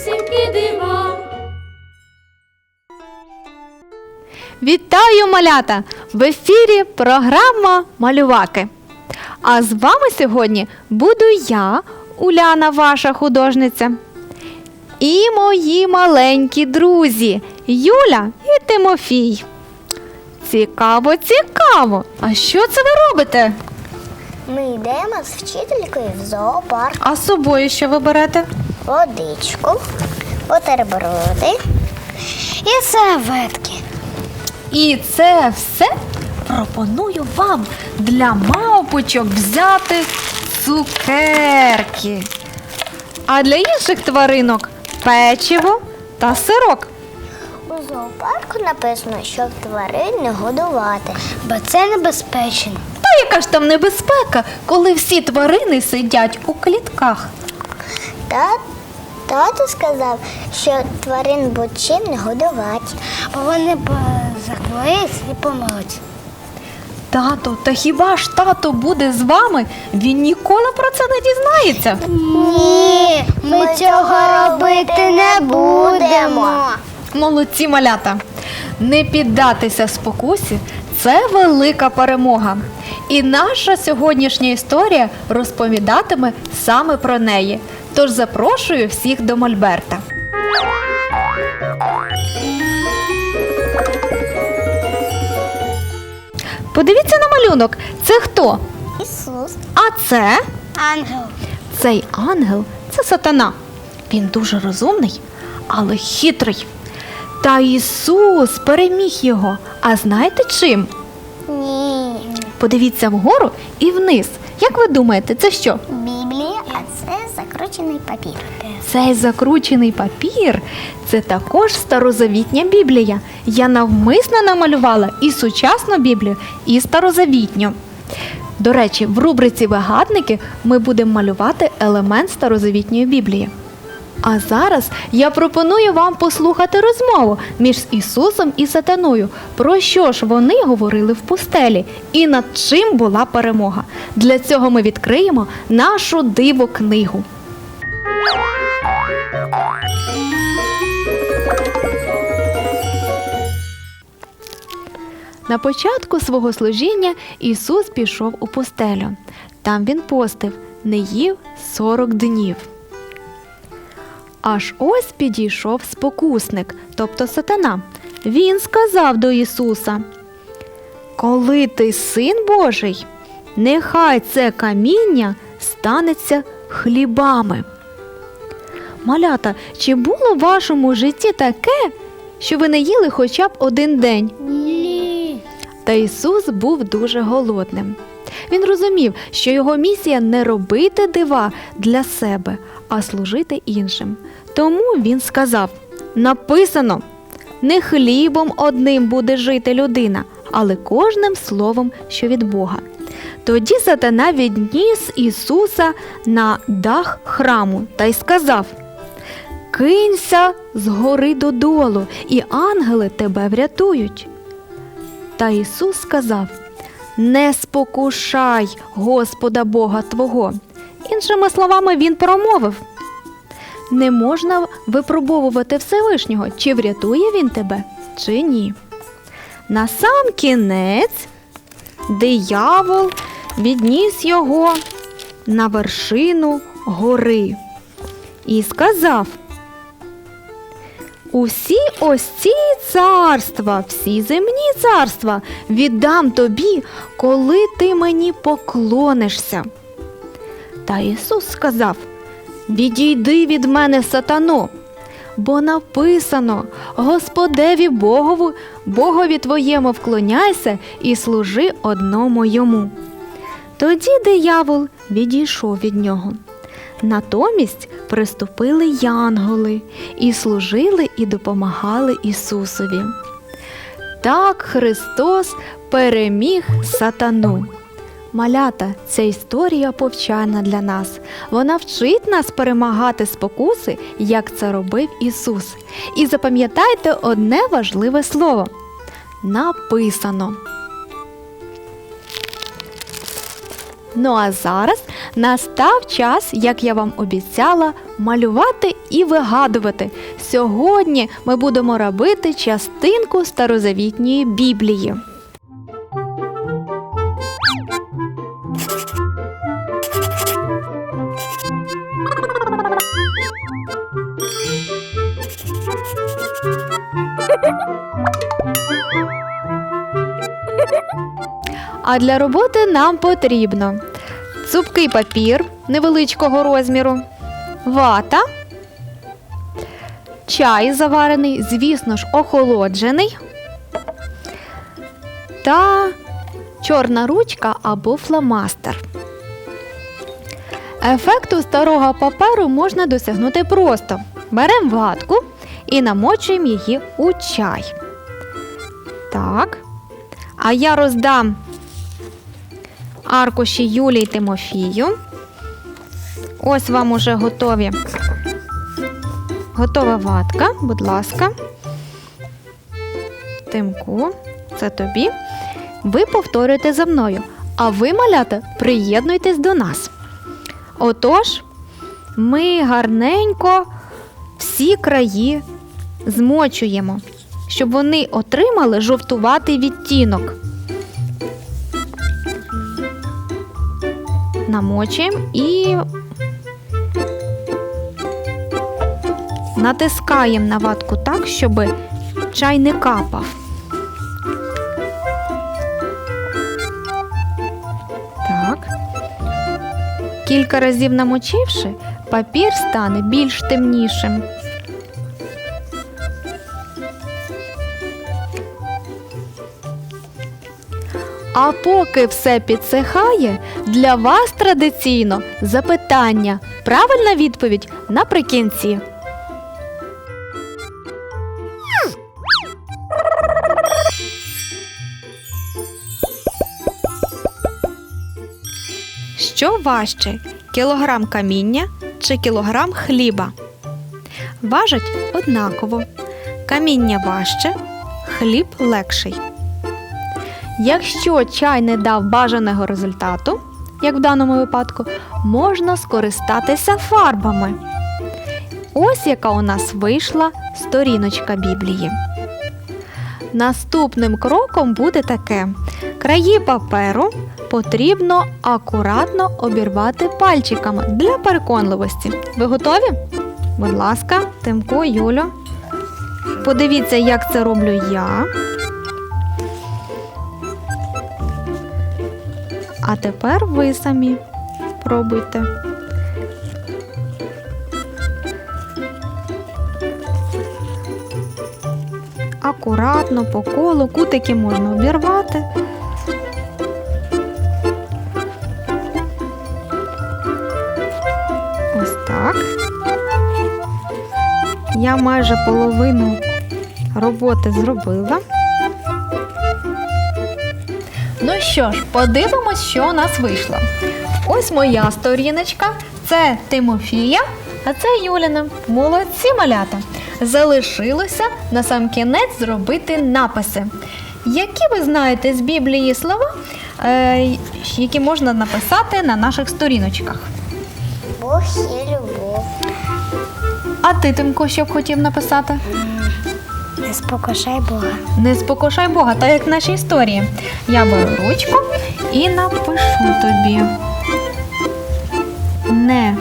Страшнісінькі дива. Вітаю, малята! В ефірі програма Малюваки. А з вами сьогодні буду я, Уляна, ваша художниця. І мої маленькі друзі Юля і Тимофій. Цікаво, цікаво. А що це ви робите? Ми йдемо з вчителькою в зоопарк, А з собою що ви берете? Водичку, бутерброди і серветки. І це все пропоную вам для мавпочок взяти цукерки. А для інших тваринок печиво та сирок. У зоопарку написано, щоб тварин не годувати, бо це небезпечно. Та яка ж там небезпека, коли всі тварини сидять у клітках? Та тато сказав, що тварин будь-чим не годувати, бо вони захворіють і помруть. Тато, та хіба ж тато буде з вами? Він ніколи про це не дізнається. Ні, ми цього робити не будемо. Молодці малята. Не піддатися спокусі це велика перемога. І наша сьогоднішня історія розповідатиме саме про неї. Тож запрошую всіх до Мольберта. Подивіться на малюнок. Це хто? Ісус, А це? ангел. Цей ангел це сатана. Він дуже розумний, але хитрий. Та Ісус переміг його. А знаєте чим? Ні. Подивіться вгору і вниз. Як ви думаєте, це що? Біблія, а це закручений папір. Цей закручений папір це також старозавітня Біблія. Я навмисно намалювала і сучасну Біблію, і старозавітню. До речі, в рубриці Вигадники ми будемо малювати елемент старозавітньої Біблії. А зараз я пропоную вам послухати розмову між Ісусом і Сатаною. Про що ж вони говорили в пустелі і над чим була перемога. Для цього ми відкриємо нашу диво книгу. На початку свого служіння Ісус пішов у пустелю. Там він постив, не їв 40 днів. Аж ось підійшов спокусник, тобто сатана. Він сказав до Ісуса: Коли ти син Божий, нехай це каміння станеться хлібами. Малята, чи було в вашому житті таке, що ви не їли хоча б один день? Ні. Та Ісус був дуже голодним. Він розумів, що його місія не робити дива для себе, а служити іншим. Тому він сказав: написано: не хлібом одним буде жити людина, але кожним словом, що від Бога. Тоді сатана відніс Ісуса на дах храму та й сказав: Кинься з гори додолу, і ангели тебе врятують. Та Ісус сказав: Не спокушай Господа Бога Твого. Іншими словами, Він промовив: Не можна випробовувати Всевишнього, чи врятує він тебе, чи ні. На сам кінець диявол відніс його на вершину гори і сказав: Усі ось ці царства, всі земні царства віддам тобі, коли ти мені поклонишся. Та Ісус сказав: Відійди від мене, сатано, бо написано: Господеві Богову, Богові твоєму вклоняйся і служи одному йому. Тоді диявол відійшов від нього. Натомість приступили янголи і служили і допомагали Ісусові. Так Христос переміг сатану. Малята, ця історія повчальна для нас. Вона вчить нас перемагати спокуси, як це робив Ісус. І запам'ятайте одне важливе слово написано. Ну а зараз настав час, як я вам обіцяла, малювати і вигадувати. Сьогодні ми будемо робити частинку старозавітньої Біблії. А для роботи нам потрібно цупкий папір невеличкого розміру, вата, чай заварений, звісно ж, охолоджений, та чорна ручка або фломастер. Ефекту старого паперу можна досягнути просто. Беремо ватку і намочуємо її у чай. Так. А я роздам аркуші Юлії Тимофію. Ось вам уже готові. Готова ватка, будь ласка. Тимку, це тобі. Ви повторюєте за мною. А ви, малята, приєднуйтесь до нас. Отож, ми гарненько всі краї змочуємо, щоб вони отримали жовтуватий відтінок. намочуємо і натискаємо на ватку так, щоб чай не капав. Так. Кілька разів намочивши, папір стане більш темнішим. А поки все підсихає, для вас традиційно запитання. Правильна відповідь наприкінці. Що важче кілограм каміння чи кілограм хліба? Важать однаково. Каміння важче, хліб легший. Якщо чай не дав бажаного результату, як в даному випадку, можна скористатися фарбами. Ось яка у нас вийшла сторіночка Біблії. Наступним кроком буде таке: краї паперу потрібно акуратно обірвати пальчиками для переконливості. Ви готові? Будь ласка, Тимко, Юлю. Подивіться, як це роблю я. А тепер ви самі пробуйте. Акуратно по колу, кутики можна обірвати. Ось так. Я майже половину роботи зробила. Ну що ж, подивимось, що у нас вийшло. Ось моя сторіночка, це Тимофія, а це Юліна. Молодці малята. Залишилося на сам кінець зробити написи. Які ви знаєте з Біблії слова, е, які можна написати на наших сторіночках? Бог є любов. А ти, Тимко, що б хотів написати? Не спокушай Бога. Не спокушай Бога, так як в нашій історії. Я беру ручку і напишу тобі. Не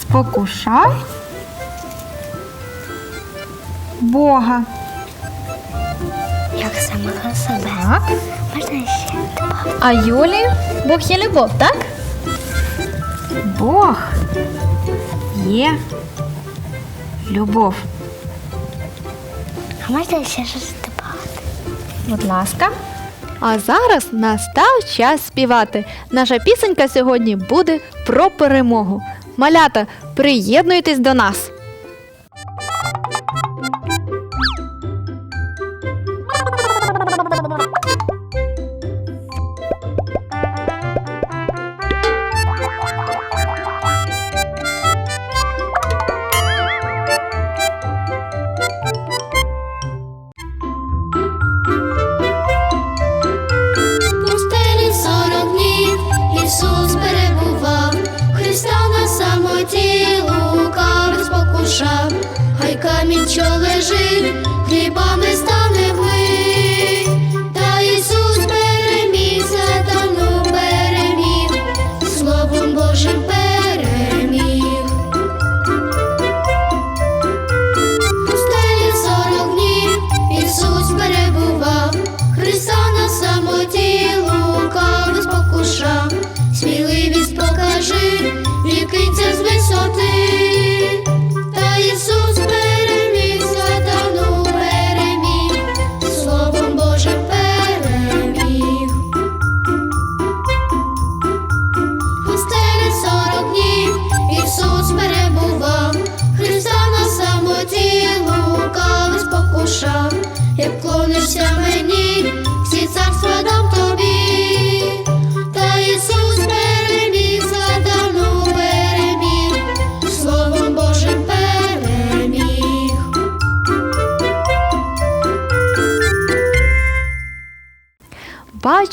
спокушай Бога. Як самого себе. Так. Можна ще добавити? А Юлі Бог є любов, так? Бог є любов. А можна ще щось добавити? Будь ласка. А зараз настав час співати. Наша пісенька сьогодні буде про перемогу. Малята, приєднуйтесь до нас. Dear.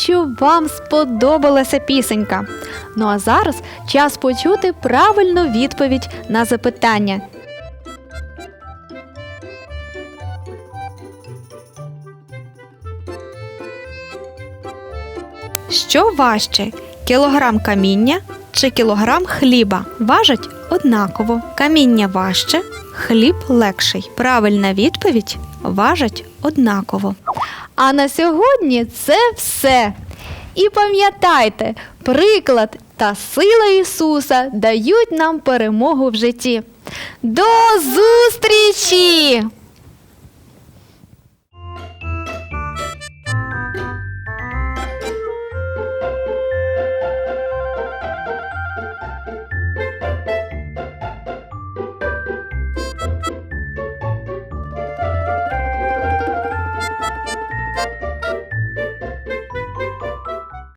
Бачу, вам сподобалася пісенька. Ну а зараз час почути правильну відповідь на запитання. Що важче? Кілограм каміння чи кілограм хліба? Важать однаково. Каміння важче, хліб легший. Правильна відповідь важать однаково. А на сьогодні це все. І пам'ятайте, приклад та сила Ісуса дають нам перемогу в житті. До зустрічі!